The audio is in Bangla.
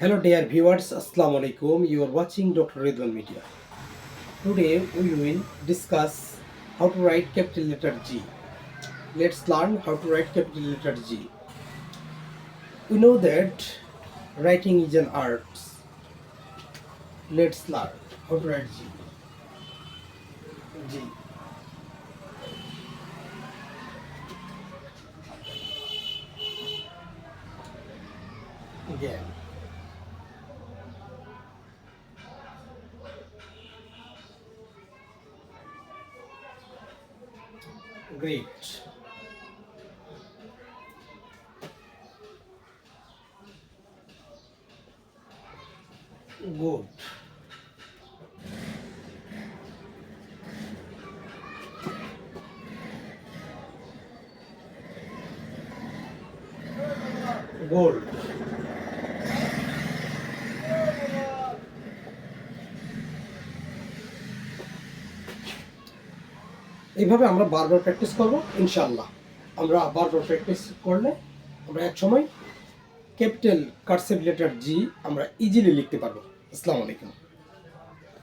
Hello dear viewers, Assalamu alaikum. You are watching Dr. Redwan Media. Today we will discuss how to write capital letter G. Let's learn how to write capital letter G. We know that writing is an art. Let's learn how to write G. G. Again. Great. Good. Gold. এইভাবে আমরা বারবার প্র্যাকটিস করব ইনশাল্লাহ আমরা বারবার প্র্যাকটিস করলে আমরা এক সময় ক্যাপিটাল কার্সেভ লেটার জি আমরা ইজিলি লিখতে পারব। আসসালামু আলাইকুম।